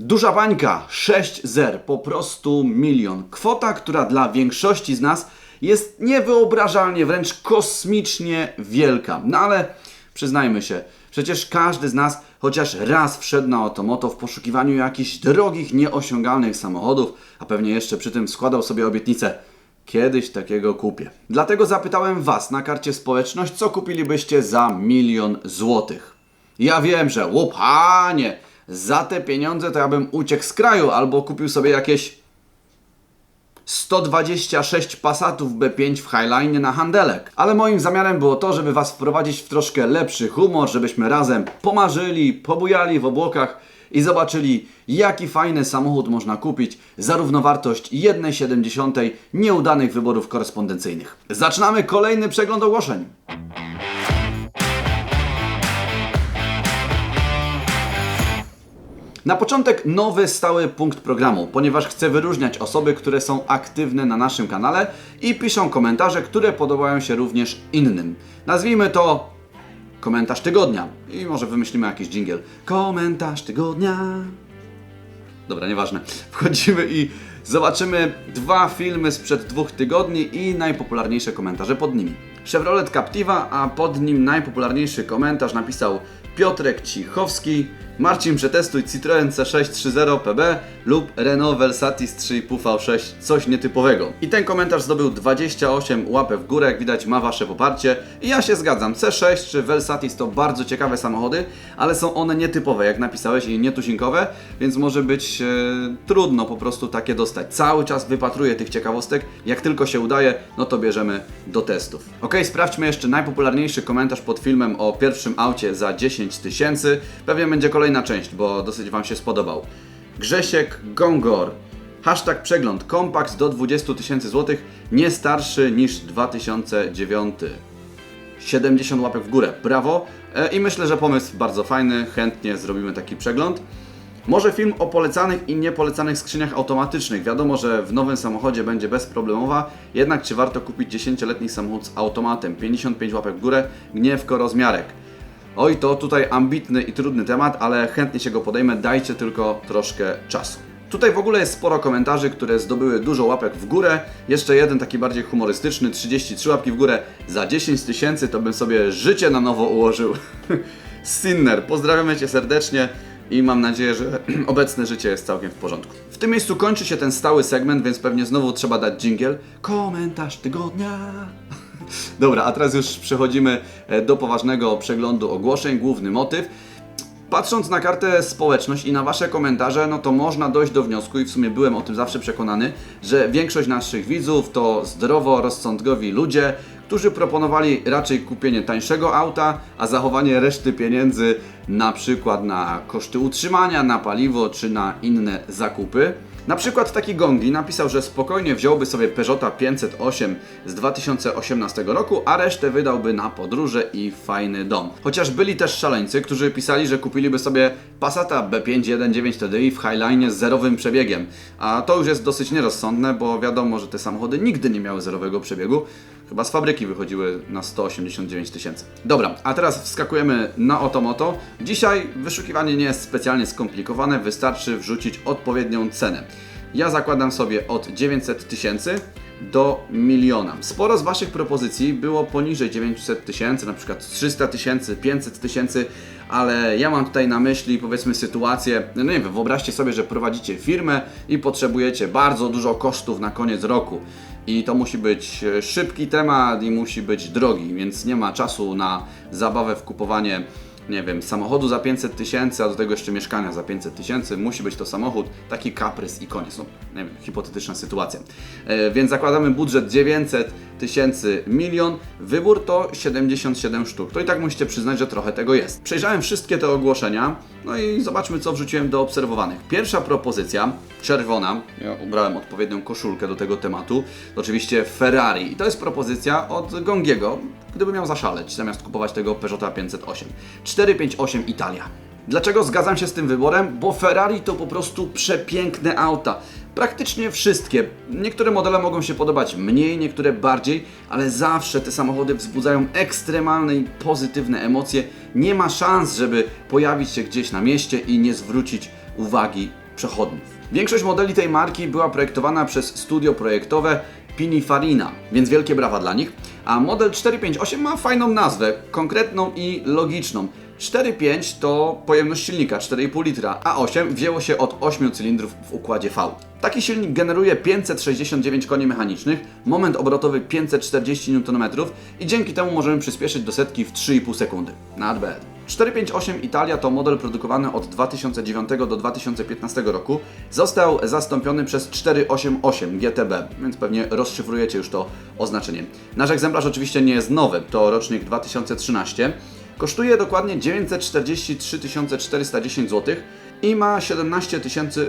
Duża bańka 6 zer, po prostu milion. Kwota, która dla większości z nas jest niewyobrażalnie, wręcz kosmicznie wielka. No ale przyznajmy się, przecież każdy z nas chociaż raz wszedł na automoto w poszukiwaniu jakichś drogich, nieosiągalnych samochodów, a pewnie jeszcze przy tym składał sobie obietnicę. Kiedyś takiego kupię. Dlatego zapytałem Was na karcie społeczność, co kupilibyście za milion złotych. Ja wiem, że łupanie, za te pieniądze to ja bym uciekł z kraju albo kupił sobie jakieś 126 Passatów B5 w Highline na handelek. Ale moim zamiarem było to, żeby Was wprowadzić w troszkę lepszy humor, żebyśmy razem pomarzyli, pobujali w obłokach i zobaczyli, jaki fajny samochód można kupić za równowartość 1,7 nieudanych wyborów korespondencyjnych. Zaczynamy kolejny przegląd ogłoszeń. Na początek nowy stały punkt programu, ponieważ chcę wyróżniać osoby, które są aktywne na naszym kanale i piszą komentarze, które podobają się również innym. Nazwijmy to komentarz tygodnia i może wymyślimy jakiś jingle. Komentarz tygodnia. Dobra, nieważne. Wchodzimy i zobaczymy dwa filmy sprzed dwóch tygodni i najpopularniejsze komentarze pod nimi. Chevrolet Captiva, a pod nim najpopularniejszy komentarz napisał Piotrek Cichowski. Marcin przetestuj Citroen C6 3.0 PB lub Renault Velsatis 3.5 V6, coś nietypowego. I ten komentarz zdobył 28 łapek w górę, jak widać ma Wasze poparcie. I ja się zgadzam, C6 czy Velsatis to bardzo ciekawe samochody, ale są one nietypowe, jak napisałeś, i nietuzinkowe, więc może być e, trudno po prostu takie dostać. Cały czas wypatruję tych ciekawostek, jak tylko się udaje, no to bierzemy do testów. Ok, sprawdźmy jeszcze najpopularniejszy komentarz pod filmem o pierwszym aucie za 10 tysięcy. Pewnie będzie kolejna część, bo dosyć Wam się spodobał. Grzesiek Gongor. Hashtag przegląd. Kompakt do 20 tysięcy złotych, nie starszy niż 2009. 70 łapek w górę. Brawo. E, I myślę, że pomysł bardzo fajny. Chętnie zrobimy taki przegląd. Może film o polecanych i niepolecanych skrzyniach automatycznych. Wiadomo, że w nowym samochodzie będzie bezproblemowa, jednak czy warto kupić 10-letni samochód z automatem? 55 łapek w górę, gniewko rozmiarek. Oj, to tutaj ambitny i trudny temat, ale chętnie się go podejmę, dajcie tylko troszkę czasu. Tutaj w ogóle jest sporo komentarzy, które zdobyły dużo łapek w górę. Jeszcze jeden taki bardziej humorystyczny, 33 łapki w górę. Za 10 tysięcy to bym sobie życie na nowo ułożył. Sinner, pozdrawiamy Cię serdecznie i mam nadzieję, że obecne życie jest całkiem w porządku. W tym miejscu kończy się ten stały segment, więc pewnie znowu trzeba dać jingle. Komentarz tygodnia. Dobra, a teraz już przechodzimy e, do poważnego przeglądu ogłoszeń, główny motyw. Patrząc na kartę społeczność i na Wasze komentarze, no to można dojść do wniosku, i w sumie byłem o tym zawsze przekonany, że większość naszych widzów to zdrowo rozsądkowi ludzie, którzy proponowali raczej kupienie tańszego auta, a zachowanie reszty pieniędzy na przykład na koszty utrzymania, na paliwo czy na inne zakupy. Na przykład taki Gongi napisał, że spokojnie wziąłby sobie Peugeota 508 z 2018 roku, a resztę wydałby na podróże i fajny dom. Chociaż byli też szaleńcy, którzy pisali, że kupiliby sobie Passata B5 1.9 TDI w Highline z zerowym przebiegiem. A to już jest dosyć nierozsądne, bo wiadomo, że te samochody nigdy nie miały zerowego przebiegu. Chyba z fabryki wychodziły na 189 tysięcy. Dobra, a teraz wskakujemy na Otomoto. Dzisiaj wyszukiwanie nie jest specjalnie skomplikowane, wystarczy wrzucić odpowiednią cenę. Ja zakładam sobie od 900 tysięcy do miliona. Sporo z Waszych propozycji było poniżej 900 tysięcy, na przykład 300 tysięcy, 500 tysięcy, ale ja mam tutaj na myśli powiedzmy sytuację, no nie wiem, wyobraźcie sobie, że prowadzicie firmę i potrzebujecie bardzo dużo kosztów na koniec roku. I to musi być e, szybki temat i musi być drogi, więc nie ma czasu na zabawę w kupowanie nie wiem, samochodu za 500 tysięcy, a do tego jeszcze mieszkania za 500 tysięcy, musi być to samochód, taki kaprys i koniec. No, nie wiem, hipotetyczna sytuacja. E, więc zakładamy budżet 900 tysięcy, milion, wybór to 77 sztuk. To i tak musicie przyznać, że trochę tego jest. Przejrzałem wszystkie te ogłoszenia, no i zobaczmy, co wrzuciłem do obserwowanych. Pierwsza propozycja, czerwona, ja ubrałem odpowiednią koszulkę do tego tematu, to oczywiście Ferrari. I to jest propozycja od Gongiego, gdyby miał zaszaleć, zamiast kupować tego Peugeota 508. 458 Italia. Dlaczego zgadzam się z tym wyborem? Bo Ferrari to po prostu przepiękne auta. Praktycznie wszystkie. Niektóre modele mogą się podobać mniej, niektóre bardziej, ale zawsze te samochody wzbudzają ekstremalne i pozytywne emocje. Nie ma szans, żeby pojawić się gdzieś na mieście i nie zwrócić uwagi przechodniów. Większość modeli tej marki była projektowana przez studio projektowe Pininfarina, więc wielkie brawa dla nich. A model 458 ma fajną nazwę, konkretną i logiczną. 4.5 to pojemność silnika 4,5 litra, a 8 wzięło się od 8 cylindrów w układzie V. Taki silnik generuje 569 koni mechanicznych, moment obrotowy 540 Nm i dzięki temu możemy przyspieszyć do setki w 3,5 sekundy. Not bad. 458 Italia to model produkowany od 2009 do 2015 roku. Został zastąpiony przez 488 GTB, więc pewnie rozszyfrujecie już to oznaczenie. Nasz egzemplarz oczywiście nie jest nowy, to rocznik 2013. Kosztuje dokładnie 943 410 zł i ma 17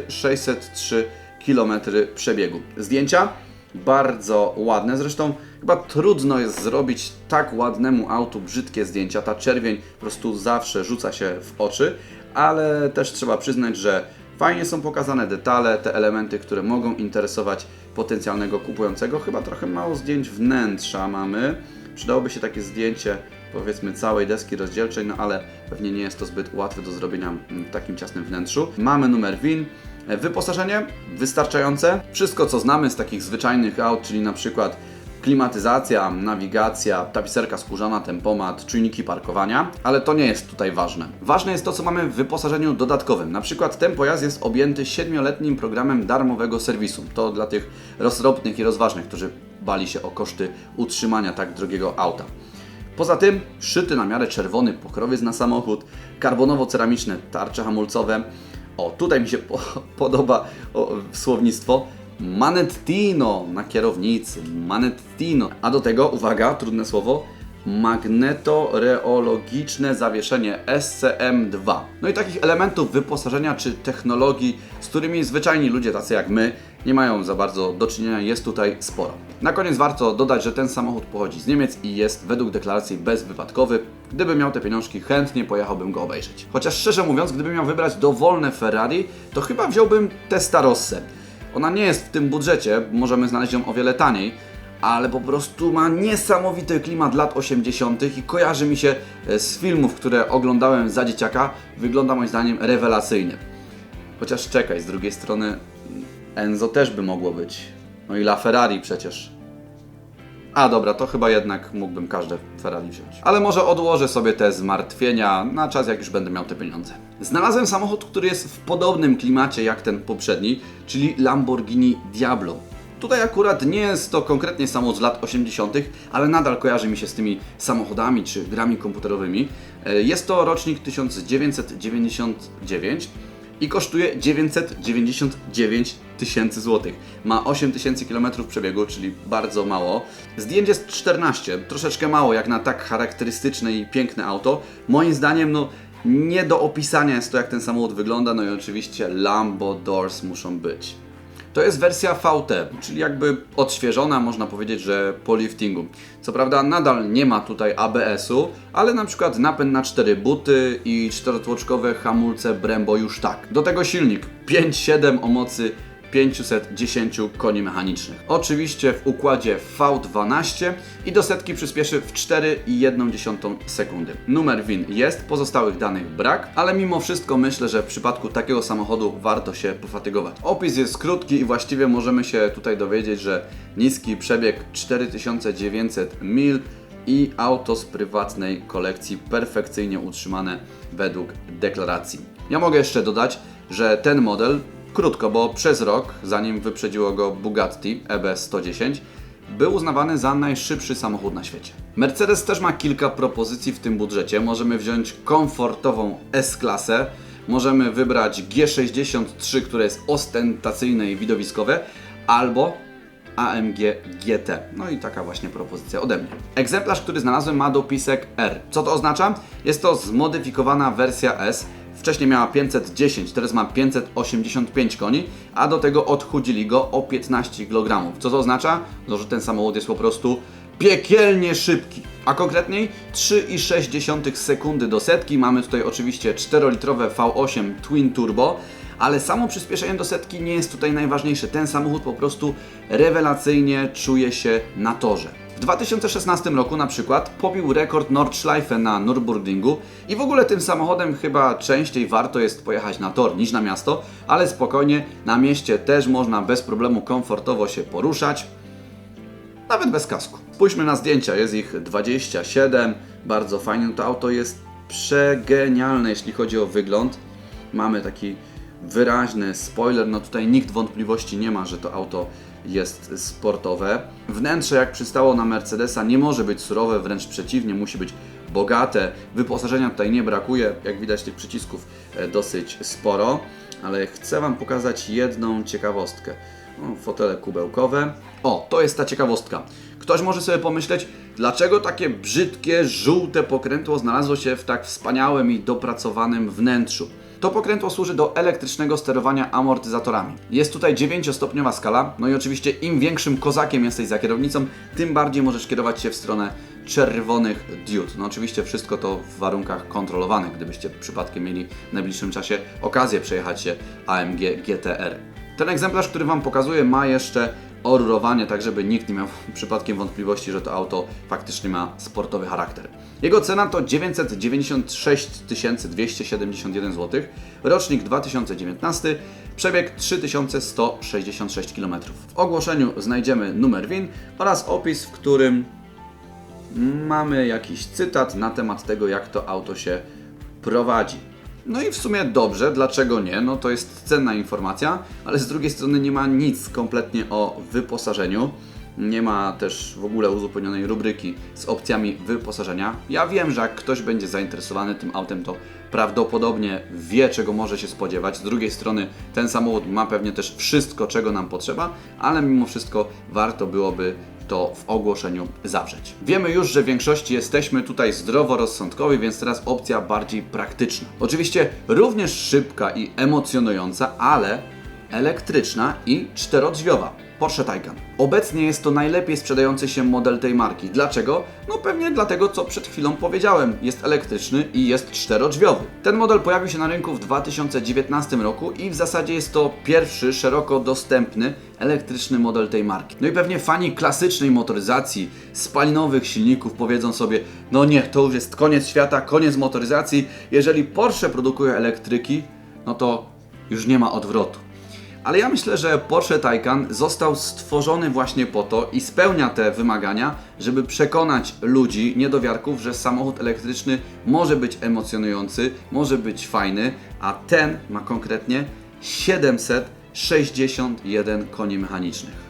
603 km przebiegu. Zdjęcia bardzo ładne, zresztą chyba trudno jest zrobić tak ładnemu autu brzydkie zdjęcia. Ta czerwień po prostu zawsze rzuca się w oczy, ale też trzeba przyznać, że fajnie są pokazane detale, te elementy, które mogą interesować potencjalnego kupującego. Chyba trochę mało zdjęć wnętrza mamy. Przydałoby się takie zdjęcie powiedzmy całej deski rozdzielczej, no ale pewnie nie jest to zbyt łatwe do zrobienia w takim ciasnym wnętrzu. Mamy numer WIN, wyposażenie wystarczające, wszystko co znamy z takich zwyczajnych aut, czyli na przykład klimatyzacja, nawigacja, tapicerka skórzana, tempomat, czujniki parkowania, ale to nie jest tutaj ważne. Ważne jest to, co mamy w wyposażeniu dodatkowym. Na przykład ten pojazd jest objęty 7-letnim programem darmowego serwisu. To dla tych roztropnych i rozważnych, którzy bali się o koszty utrzymania tak drogiego auta. Poza tym szyty na miarę czerwony pokrowiec na samochód, karbonowo-ceramiczne tarcze hamulcowe. O, tutaj mi się po podoba o, słownictwo. Manettino na kierownicy, manettino. A do tego, uwaga, trudne słowo, magnetoreologiczne zawieszenie SCM2. No i takich elementów wyposażenia czy technologii, z którymi zwyczajni ludzie tacy jak my nie mają za bardzo do czynienia, jest tutaj sporo. Na koniec warto dodać, że ten samochód pochodzi z Niemiec i jest według deklaracji bezwypadkowy. Gdybym miał te pieniążki, chętnie pojechałbym go obejrzeć. Chociaż szczerze mówiąc, gdybym miał wybrać dowolne Ferrari, to chyba wziąłbym Testarossę. Ona nie jest w tym budżecie, możemy znaleźć ją o wiele taniej, ale po prostu ma niesamowity klimat lat 80. i kojarzy mi się e, z filmów, które oglądałem za dzieciaka. Wygląda moim zdaniem rewelacyjnie. Chociaż czekaj, z drugiej strony Enzo też by mogło być. No i La Ferrari przecież. A dobra, to chyba jednak mógłbym każde Ferrari wziąć. Ale może odłożę sobie te zmartwienia na czas, jak już będę miał te pieniądze. Znalazłem samochód, który jest w podobnym klimacie jak ten poprzedni, czyli Lamborghini Diablo. Tutaj akurat nie jest to konkretnie samochód z lat 80., ale nadal kojarzy mi się z tymi samochodami czy grami komputerowymi. E, Jest to rocznik 1999 i kosztuje 999 tysięcy złotych. Ma 8 tysięcy kilometrów przebiegu, czyli bardzo mało. Zdjęć jest 14, troszeczkę mało jak na tak charakterystyczne i piękne auto. Moim zdaniem, no nie do opisania jest to, jak ten samochód wygląda, no i oczywiście Lambo Doors muszą być. To jest wersja VT, czyli jakby odświeżona, można powiedzieć, że po liftingu. Co prawda nadal nie ma tutaj ABS-u, ale na przykład napęd na 4 buty i czterotłoczkowe hamulce Brembo już tak. Do tego silnik 5.7 o mocy 510 koni mechanicznych. Oczywiście w układzie V12 i do setki przyspieszy w 4,1 sekundy. Numer WIN jest, pozostałych danych brak, ale mimo wszystko myślę, że w przypadku takiego samochodu warto się pofatygować. Opis jest krótki i właściwie możemy się tutaj dowiedzieć, że niski przebieg 4900 mil i auto z prywatnej kolekcji perfekcyjnie utrzymane według deklaracji. Ja mogę jeszcze dodać, że ten model krótko, bo przez rok, zanim wyprzedziło go Bugatti E EB 110, był uznawany za najszybszy samochód na świecie. Mercedes też ma kilka propozycji w tym budżecie. Możemy wziąć komfortową S-klasę, możemy wybrać G63, które jest ostentacyjne i widowiskowe, albo AMG GT. No i taka właśnie propozycja ode mnie. Egzemplarz, który znalazłem ma dopisek R. Co to oznacza? Jest to zmodyfikowana wersja S. Wcześniej miała 510, teraz ma 585 koni, a do tego odchudzili go o 15 kg. Co to oznacza? No, że ten samochód jest po prostu piekielnie szybki. A konkretniej 3,6 sekundy do setki. Mamy tutaj oczywiście 4-litrowe V8 Twin Turbo, ale samo przyspieszenie do setki nie jest tutaj najważniejsze. Ten samochód po prostu rewelacyjnie czuje się na torze. W 2016 roku na przykład pobił rekord Nordschleife na Nürburgringu i w ogóle tym samochodem chyba częściej warto jest pojechać na tor niż na miasto, ale spokojnie, na mieście też można bez problemu komfortowo się poruszać, nawet bez kasku. Spójrzmy na zdjęcia, jest ich 27, bardzo fajne to auto jest przegenialne jeśli chodzi o wygląd. Mamy taki wyraźny spoiler, no tutaj nikt wątpliwości nie ma, że to auto jest sportowe. Wnętrze, jak przystało na Mercedesa, nie może być surowe, wręcz przeciwnie, musi być bogate. Wyposażenia tutaj nie brakuje, jak widać tych przycisków e, dosyć sporo, ale chcę Wam pokazać jedną ciekawostkę. O, fotele kubełkowe. O, to jest ta ciekawostka. Ktoś może sobie pomyśleć, dlaczego takie brzydkie, żółte pokrętło znalazło się w tak wspaniałym i dopracowanym wnętrzu. To pokrętło służy do elektrycznego sterowania amortyzatorami. Jest tutaj 9-stopniowa skala, no i oczywiście im większym kozakiem jesteś za kierownicą, tym bardziej możesz kierować się w stronę czerwonych diod. No oczywiście wszystko to w warunkach kontrolowanych, gdybyście przypadkiem mieli w najbliższym czasie okazję przejechać się AMG GTR. Ten egzemplarz, który Wam pokazuję, ma jeszcze orurowanie, tak żeby nikt nie miał przypadkiem wątpliwości, że to auto faktycznie ma sportowy charakter. Jego cena to 996 271 zł, rocznik 2019, przebieg 3166 km. W ogłoszeniu znajdziemy numer WIN oraz opis, w którym mamy jakiś cytat na temat tego, jak to auto się prowadzi. No i w sumie dobrze, dlaczego nie? No to jest cenna informacja, ale z drugiej strony nie ma nic kompletnie o wyposażeniu. Nie ma też w ogóle uzupełnionej rubryki z opcjami wyposażenia. Ja wiem, że jak ktoś będzie zainteresowany tym autem, to prawdopodobnie wie, czego może się spodziewać. Z drugiej strony, ten samochód ma pewnie też wszystko, czego nam potrzeba, ale mimo wszystko warto byłoby to w ogłoszeniu zawrzeć. Wiemy już, że w większości jesteśmy tutaj zdroworozsądkowi, więc teraz opcja bardziej praktyczna. Oczywiście również szybka i emocjonująca, ale elektryczna i czterodrzwiowa. Porsche Taycan. Obecnie jest to najlepiej sprzedający się model tej marki. Dlaczego? No pewnie dlatego, co przed chwilą powiedziałem. Jest elektryczny i jest czterodrzwiowy. Ten model pojawił się na rynku w 2019 roku i w zasadzie jest to pierwszy szeroko dostępny elektryczny model tej marki. No i pewnie fani klasycznej motoryzacji, spalinowych silników powiedzą sobie, no nie, to już jest koniec świata, koniec motoryzacji. Jeżeli Porsche produkuje elektryki, no to już nie ma odwrotu. Ale ja myślę, że Porsche Taycan został stworzony właśnie po to i spełnia te wymagania, żeby przekonać ludzi, niedowiarków, że samochód elektryczny może być emocjonujący, może być fajny, a ten ma konkretnie 761 koni mechanicznych.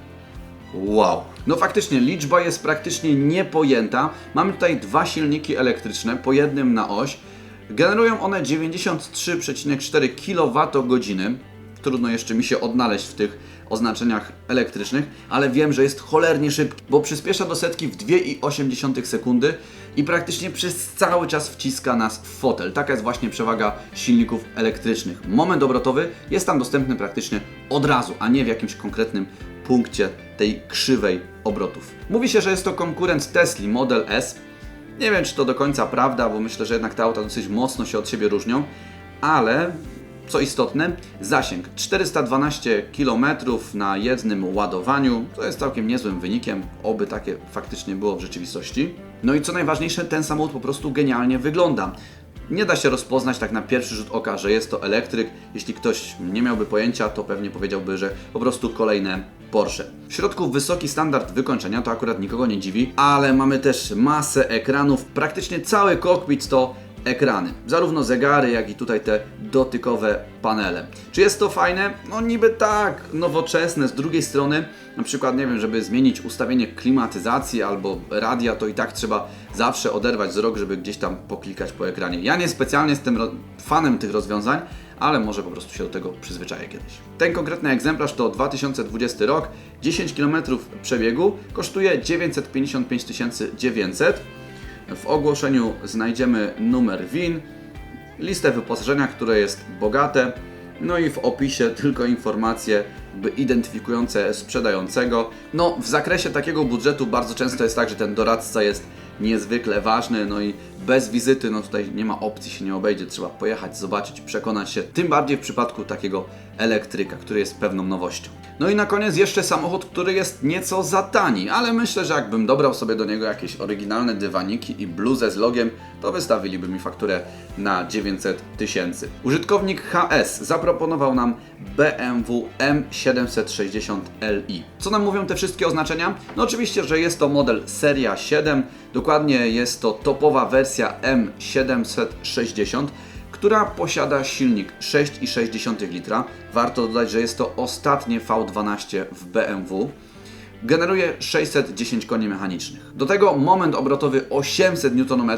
Wow. No faktycznie, liczba jest praktycznie niepojęta. Mamy tutaj dwa silniki elektryczne, po jednym na oś. Generują one 93,4 kWh. Trudno jeszcze mi się odnaleźć w tych oznaczeniach elektrycznych, ale wiem, że jest cholernie szybki, bo przyspiesza do setki w 2,8 sekundy i praktycznie przez cały czas wciska nas w fotel. Taka jest właśnie przewaga silników elektrycznych. Moment obrotowy jest tam dostępny praktycznie od razu, a nie w jakimś konkretnym punkcie tej krzywej obrotów. Mówi się, że jest to konkurent Tesla Model S. Nie wiem, czy to do końca prawda, bo myślę, że jednak te auta dosyć mocno się od siebie różnią, ale co istotne, zasięg 412 km na jednym ładowaniu, to jest całkiem niezłym wynikiem, oby takie faktycznie było w rzeczywistości. No i co najważniejsze, ten samochód po prostu genialnie wygląda. Nie da się rozpoznać tak na pierwszy rzut oka, że jest to elektryk. Jeśli ktoś nie miałby pojęcia, to pewnie powiedziałby, że po prostu kolejne Porsche. W środku wysoki standard wykończenia, to akurat nikogo nie dziwi, ale mamy też masę ekranów. Praktycznie cały kokpit to ekrany. Zarówno zegary, jak i tutaj te dotykowe panele. Czy jest to fajne? No niby tak, nowoczesne. Z drugiej strony, na przykład, nie wiem, żeby zmienić ustawienie klimatyzacji albo radia, to i tak trzeba zawsze oderwać wzrok, żeby gdzieś tam poklikać po ekranie. Ja nie specjalnie jestem fanem tych rozwiązań, ale może po prostu się do tego przyzwyczaję kiedyś. Ten konkretny egzemplarz to 2020 rok, 10 km przebiegu, kosztuje 955 900 w ogłoszeniu znajdziemy numer WIN, listę wyposażenia, które jest bogate, no i w opisie tylko informacje identyfikujące sprzedającego. No, w zakresie takiego budżetu bardzo często jest tak, że ten doradca jest niezwykle ważny, no i bez wizyty, no tutaj nie ma opcji, się nie obejdzie, trzeba pojechać, zobaczyć, przekonać się, tym bardziej w przypadku takiego elektryka, który jest pewną nowością. No i na koniec jeszcze samochód, który jest nieco za tani, ale myślę, że jakbym dobrał sobie do niego jakieś oryginalne dywaniki i bluzę z logiem, to wystawiliby mi fakturę na 900 tysięcy. Użytkownik HS zaproponował nam BMW M760Li. Co nam mówią te wszystkie oznaczenia? No oczywiście, że jest to model Seria 7, dokładnie jest to topowa wersja M760 która posiada silnik 6,6 litra. Warto dodać, że jest to ostatnie V12 w BMW. Generuje 610 koni mechanicznych. Do tego moment obrotowy 800 Nm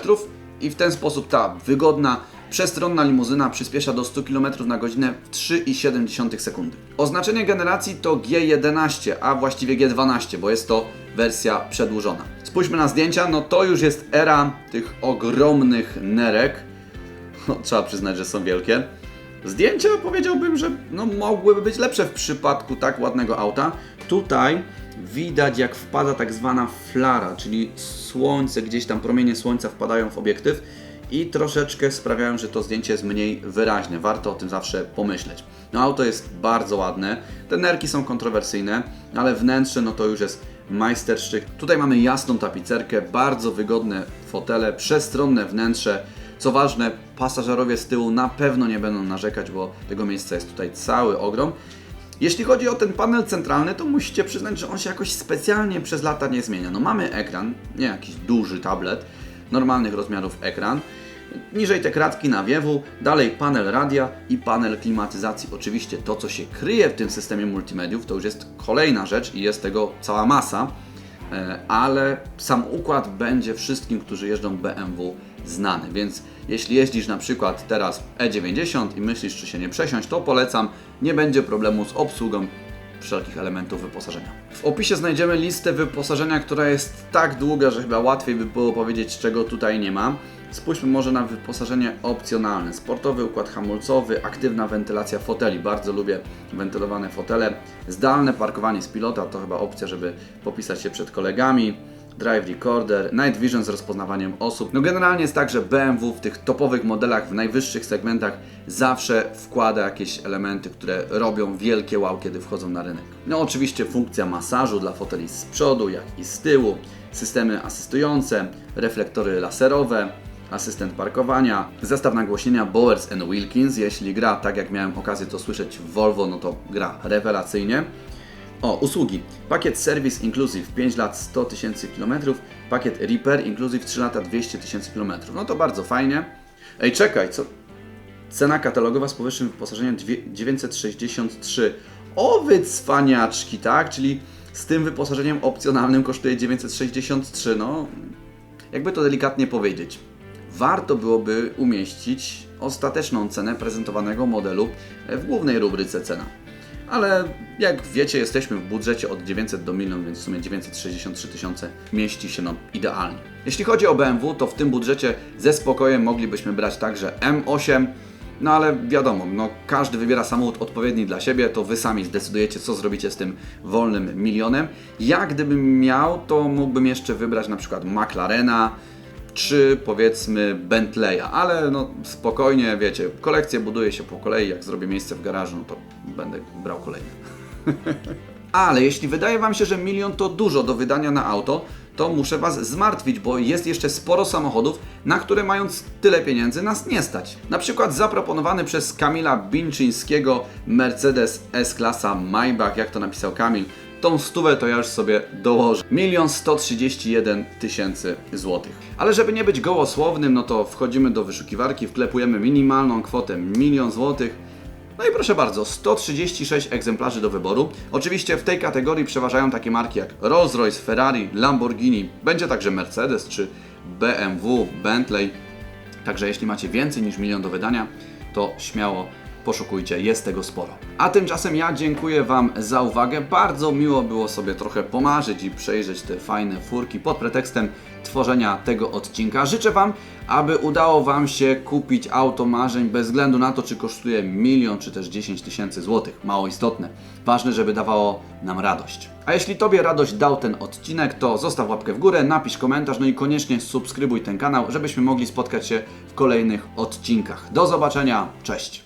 i w ten sposób ta wygodna, przestronna limuzyna przyspiesza do 100 km na godzinę w 3,7 sekundy. Oznaczenie generacji to G11, a właściwie G12, bo jest to wersja przedłużona. Spójrzmy na zdjęcia, no to już jest era tych ogromnych nerek. No, trzeba przyznać, że są wielkie. Zdjęcia powiedziałbym, że no, mogłyby być lepsze w przypadku tak ładnego auta. Tutaj widać jak wpada tak zwana flara, czyli słońce, gdzieś tam promienie słońca wpadają w obiektyw i troszeczkę sprawiają, że to zdjęcie jest mniej wyraźne. Warto o tym zawsze pomyśleć. No auto jest bardzo ładne, te nerki są kontrowersyjne, ale wnętrze no to już jest majsterszczyk. Tutaj mamy jasną tapicerkę, bardzo wygodne fotele, przestronne wnętrze. Co ważne, pasażerowie z tyłu na pewno nie będą narzekać, bo tego miejsca jest tutaj cały ogrom. Jeśli chodzi o ten panel centralny, to musicie przyznać, że on się jakoś specjalnie przez lata nie zmienia. No mamy ekran, nie jakiś duży tablet, normalnych rozmiarów ekran. Niżej te kratki nawiewu, dalej panel radia i panel klimatyzacji. Oczywiście to, co się kryje w tym systemie multimediów, to już jest kolejna rzecz i jest tego cała masa, ale sam układ będzie wszystkim, którzy jeżdżą BMW znany. Więc jeśli jeździsz na przykład teraz E90 i myślisz, czy się nie przesiąść, to polecam. Nie będzie problemu z obsługą wszelkich elementów wyposażenia. W opisie znajdziemy listę wyposażenia, która jest tak długa, że chyba łatwiej by było powiedzieć, czego tutaj nie ma. Spójrzmy może na wyposażenie opcjonalne. Sportowy układ hamulcowy, aktywna wentylacja foteli. Bardzo lubię wentylowane fotele. Zdalne parkowanie z pilota to chyba opcja, żeby popisać się przed kolegami. Drive Recorder, Night Vision z rozpoznawaniem osób. No generalnie jest tak, że BMW w tych topowych modelach, w najwyższych segmentach zawsze wkłada jakieś elementy, które robią wielkie wow, kiedy wchodzą na rynek. No oczywiście funkcja masażu dla foteli z przodu, jak i z tyłu, systemy asystujące, reflektory laserowe, asystent parkowania, zestaw nagłośnienia Bowers Wilkins. Jeśli gra tak jak miałem okazję to słyszeć w Volvo, no to gra rewelacyjnie. O, usługi. Pakiet Service Inclusive 5 lat 100 tysięcy kilometrów. Pakiet Repair Inclusive 3 lata 200 tysięcy kilometrów. No to bardzo fajnie. Ej, czekaj, co? Cena katalogowa z powyższym wyposażeniem dwie- 963. O, wy cwaniaczki, tak? Czyli z tym wyposażeniem opcjonalnym kosztuje 963. No, jakby to delikatnie powiedzieć. Warto byłoby umieścić ostateczną cenę prezentowanego modelu w głównej rubryce cena. Ale jak wiecie, jesteśmy w budżecie od 900 do 1 więc w sumie 963 tysiące mieści się no idealnie. Jeśli chodzi o BMW, to w tym budżecie ze spokojem moglibyśmy brać także M8, no ale wiadomo, no każdy wybiera samochód odpowiedni dla siebie, to wy sami zdecydujecie, co zrobicie z tym wolnym milionem. Ja gdybym miał, to mógłbym jeszcze wybrać na przykład McLarena, czy powiedzmy Bentleya, ale no spokojnie, wiecie, kolekcję buduje się po kolei, jak zrobię miejsce w garażu, no to będę brał kolejny. Ale jeśli wydaje Wam się, że milion to dużo do wydania na auto, to muszę Was zmartwić, bo jest jeszcze sporo samochodów, na które mając tyle pieniędzy nas nie stać. Na przykład zaproponowany przez Kamila Binczyńskiego Mercedes S-klasa Maybach, jak to napisał Kamil, tą stówę to ja już sobie dołożę. Milion 131 tysięcy złotych. Ale żeby nie być gołosłownym, no to wchodzimy do wyszukiwarki, wklepujemy minimalną kwotę milion złotych. No i proszę bardzo, 136 egzemplarzy do wyboru. Oczywiście w tej kategorii przeważają takie marki jak Rolls-Royce, Ferrari, Lamborghini, będzie także Mercedes czy BMW, Bentley. Także jeśli macie więcej niż milion do wydania, to śmiało poszukujcie, jest tego sporo. A tymczasem ja dziękuję Wam za uwagę. Bardzo miło było sobie trochę pomarzyć i przejrzeć te fajne furki pod pretekstem tworzenia tego odcinka. Życzę Wam, aby udało Wam się kupić auto marzeń bez względu na to, czy kosztuje milion, czy też 10 tysięcy złotych. Mało istotne. Ważne, żeby dawało nam radość. A jeśli Tobie radość dał ten odcinek, to zostaw łapkę w górę, napisz komentarz, no i koniecznie subskrybuj ten kanał, żebyśmy mogli spotkać się w kolejnych odcinkach. Do zobaczenia, cześć!